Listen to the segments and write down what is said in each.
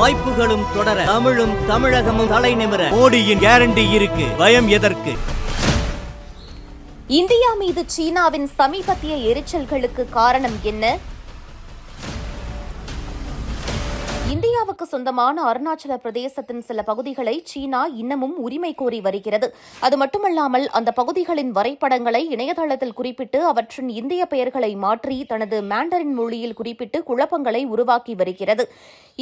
வாய்ப்புகளும் தொடர தமிழும் தமிழகமும் தலை நிமிர. மோடியின் கேரண்டி இருக்கு. பயம் எதற்கு? இந்தியா மீது சீனாவின் சமீபத்திய எரிச்சல்களுக்கு காரணம் என்ன? சீனாவுக்கு சொந்தமான அருணாச்சல பிரதேசத்தின் சில பகுதிகளை சீனா இன்னமும் உரிமை கோரி வருகிறது. அது மட்டுமல்லாமல் அந்த பகுதிகளின் வரைபடங்களை இணையதளத்தில் குறிப்பிட்டு அவற்றின் இந்திய பெயர்களை மாற்றி தனது மேண்டரின் மொழியில் குறிப்பிட்டு குழப்பங்களை உருவாக்கி வருகிறது.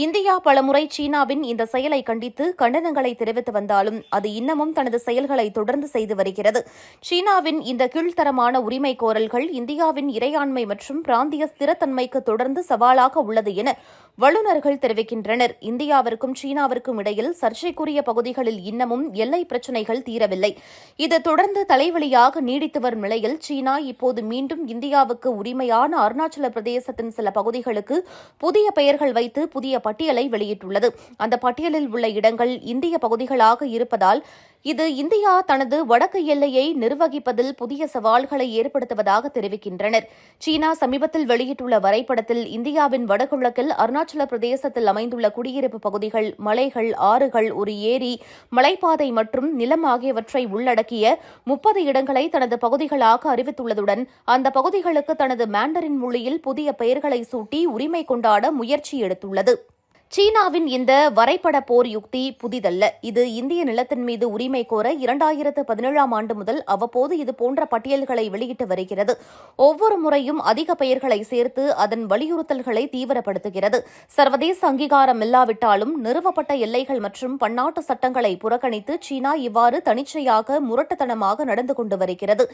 இந்தியா பலமுறை சீனாவின் இந்த செயலை கண்டித்து கண்டனங்களை தெரிவித்து வந்தாலும் அது இன்னமும் தனது செயல்களை தொடர்ந்து செய்து வருகிறது. சீனாவின் இந்த கீழ்த்தரமான உரிமை கோரல்கள் இந்தியாவின் இறையாண்மை மற்றும் பிராந்திய ஸ்திரத்தன்மைக்கு தொடர்ந்து சவாலாக உள்ளது என வல்லுநர்கள் தெரிவிக்கின்றனர். இந்தியாவிற்கும் சீனாவிற்கும் இடையில் சர்ச்சைக்குரிய பகுதிகளில் இன்னமும் எல்லை பிரச்சினைகள் தீரவில்லை. இது தொடர்ந்து தலைவலியாக நீடித்து வரும் நிலையில் சீனா இப்போது மீண்டும் இந்தியாவுக்கு உரிமையான அருணாச்சல பிரதேசத்தின் சில பகுதிகளுக்கு புதிய பெயர்கள் வைத்து புதிய பட்டியலை வெளியிட்டுள்ளது. அந்த பட்டியலில் உள்ள இடங்கள் இந்திய பகுதிகளாக இருப்பதால் இது இந்தியா தனது வடக்கு எல்லையை நிர்வகிப்பதில் புதிய சவால்களை ஏற்படுத்துவதாக தெரிவிக்கின்றனர். சீனா சமீபத்தில் வெளியிட்டுள்ள வரைபடத்தில் இந்தியாவின் வடகிழக்கில் அருணாச்சல பிரதேசத்தில் அமைந்துள்ள குடியிருப்பு பகுதிகள் மலைகள் ஆறுகள் ஒரு ஏரி மலைப்பாதை மற்றும் நிலம் ஆகியவற்றை உள்ளடக்கிய முப்பது இடங்களை தனது பகுதிகளாக அறிவித்துள்ளதுடன் அந்த பகுதிகளுக்கு தனது மேண்டரின் மொழியில் புதிய பெயர்களை சூட்டி உரிமை கொண்டாட முயற்சி எடுத்துள்ளது. சீனாவின் இந்த வரைபட போர் யுக்தி புதிதல்ல. இது இந்திய நிலத்தின் மீது உரிமை கோர இரண்டாயிரத்து பதினேழாம் ஆண்டு முதல் அவ்வப்போது இது போன்ற பட்டியல்களை வெளியிட்டு வருகிறது. ஒவ்வொரு முறையும் அதிக பெயர்களை சேர்த்து அதன் வலியுறுத்தல்களை தீவிரப்படுத்துகிறது. சர்வதேச அங்கீகாரம் இல்லாவிட்டாலும் நிறுவப்பட்ட எல்லைகள் மற்றும் பன்னாட்டு சட்டங்களை புறக்கணித்து சீனா இவ்வாறு தனிச்சையாக முரட்டுத்தனமாக நடந்து கொண்டு வருகிறது.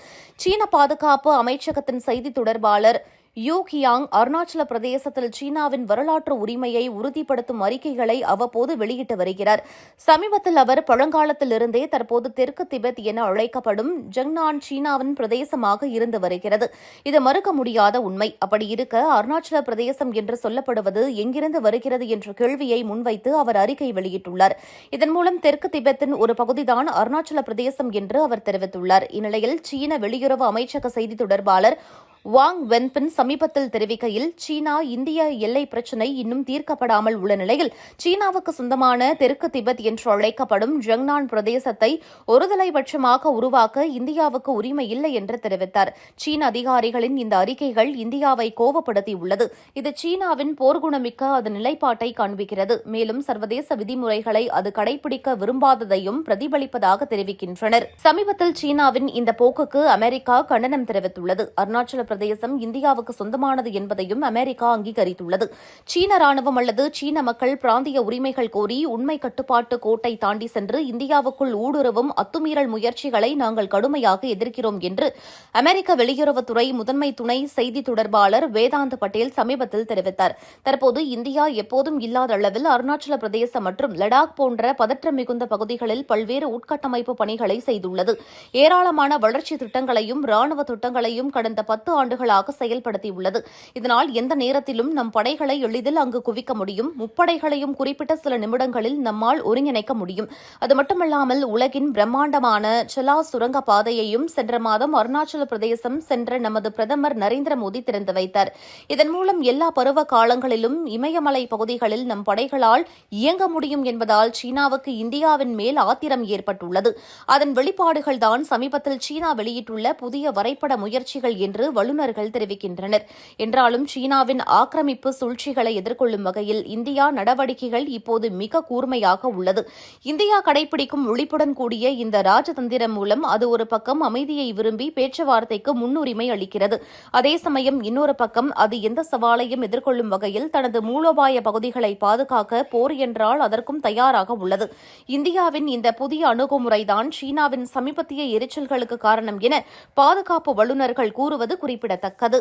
சீன பாதுகாப்பு அமைச்சகத்தின் செய்தி தொடர்பாளர் யூ கியாங் அருணாச்சல பிரதேசத்தில் சீனாவின் வரலாற்று உரிமையை உறுதிப்படுத்தும் அறிக்கைகளை அவ்வப்போது வெளியிட்டு வருகிறார். சமீபத்தில் அவர் பழங்காலத்திலிருந்தே தற்போது தெற்கு திபெத் என அழைக்கப்படும் ஜங்னான் சீனாவின் பிரதேசமாக இருந்து வருகிறது. இது மறுக்க முடியாத உண்மை. அப்படி இருக்க அருணாச்சல பிரதேசம் என்று சொல்லப்படுவது எங்கிருந்து வருகிறது என்ற கேள்வியை முன்வைத்து அவர் அறிக்கை வெளியிட்டுள்ளார். இதன் மூலம் தெற்கு திபெத்தின் ஒரு பகுதிதான் அருணாச்சல பிரதேசம் என்று அவர் தெரிவித்துள்ளார். இந்நிலையில் சீன வெளியுறவு அமைச்சக செய்தி தொடர்பாளர் வாங் வென்பின் சமீபத்தில் தெரிவிக்கையில் சீனா இந்திய எல்லை பிரச்சினை இன்னும் தீர்க்கப்படாமல் உள்ள நிலையில் சீனாவுக்கு சொந்தமான தெற்கு திபெத் என்று அழைக்கப்படும் ஜங்னான் பிரதேசத்தை ஒருதலைபட்சமாக உருவாக்க இந்தியாவுக்கு உரிமை இல்லை என்று தெரிவித்தார். சீன அதிகாரிகளின் இந்த அறிக்கைகள் இந்தியாவை கோவப்படுத்தியுள்ளது. இது சீனாவின் போர்க்குணமிக்க அதன் நிலைப்பாட்டை காண்பிக்கிறது. மேலும் சர்வதேச விதிமுறைகளை அது கடைபிடிக்க விரும்பாததையும் பிரதிபலிப்பதாக தெரிவிக்கின்றனர். சமீபத்தில் சீனாவின் இந்த போக்குக்கு அமெரிக்கா கண்டனம் தெரிவித்துள்ளது. அருணாச்சல பிரதேசம் இந்தியாவுக்கு சொந்தமானது என்பதையும் அமெரிக்கா அங்கீகரித்துள்ளது. சீன ராணுவம் அல்லது சீன மக்கள் பிராந்திய உரிமைகள் கோரி உண்மை கட்டுப்பாட்டு கோட்டை தாண்டி சென்று இந்தியாவுக்குள் ஊடுருவும் அத்துமீறல் முயற்சிகளை நாங்கள் கடுமையாக எதிர்க்கிறோம் என்று அமெரிக்க வெளியுறவுத்துறை முதன்மை துணை செய்தி தொடர்பாளர் வேதாந்த் பட்டேல் சமீபத்தில் தெரிவித்தார். தற்போது இந்தியா எப்போதும் இல்லாத அளவில் அருணாச்சல பிரதேசம் மற்றும் லடாக் போன்ற பதற்றம் மிகுந்த பகுதிகளில் பல்வேறு உட்கட்டமைப்பு பணிகளை செய்துள்ளது. ஏராளமான வளர்ச்சி திட்டங்களையும் ராணுவ திட்டங்களையும் கடந்த பத்து ஆண்டுகளாக செயல்படுத்தியுள்ளது. இதனால் எந்த நேரத்திலும் நம் படைகளை எளிதில் அங்கு குவிக்க முடியும். முப்படைகளையும் குறிப்பிட்ட சில நிமிடங்களில் நம்மால் ஒருங்கிணைக்க முடியும். அது மட்டுமல்லாமல் உலகின் பிரம்மாண்டமான செலா சுரங்க பாதையையும் சென்ற மாதம் அருணாச்சல பிரதேசம் சென்ற நமது பிரதமர் நரேந்திர மோடி திறந்து வைத்தார். இதன் மூலம் எல்லா பருவ காலங்களிலும் இமயமலை பகுதிகளில் நம் படைகளால் இயங்க முடியும் என்பதால் சீனாவுக்கு இந்தியாவின் மேல் ஆத்திரம் ஏற்பட்டுள்ளது. அதன் வெளிப்பாடுகள்தான் சமீபத்தில் சீனா வெளியிட்டுள்ள புதிய வரைபட முயற்சிகள் என்று வல்லுநர்கள் தெரிவிக்கின்றனர். என்றாலும் சீனாவின் ஆக்கிரமிப்பு சூழ்ச்சிகளை எதிர்கொள்ளும் வகையில் இந்தியா நடவடிக்கைகள் இப்போது மிக கூர்மையாக உள்ளது. இந்தியா கடைபிடிக்கும் ஒழிப்புடன் கூடிய இந்த ராஜதந்திரம் மூலம் அது ஒரு பக்கம் அமைதியை விரும்பி பேச்சுவார்த்தைக்கு முன்னுரிமை அளிக்கிறது. அதே சமயம் இன்னொரு பக்கம் அது எந்த சவாலையும் எதிர்கொள்ளும் வகையில் தனது மூலோபாய பகுதிகளை பாதுகாக்க போர் என்றால் அதற்கும் தயாராக உள்ளது. இந்தியாவின் இந்த புதிய அணுகுமுறைதான் சீனாவின் சமீபத்திய எரிச்சல்களுக்கு காரணம் என பாதுகாப்பு வல்லுநர்கள் கூறுவது குறிப்பிடத்தக்கது.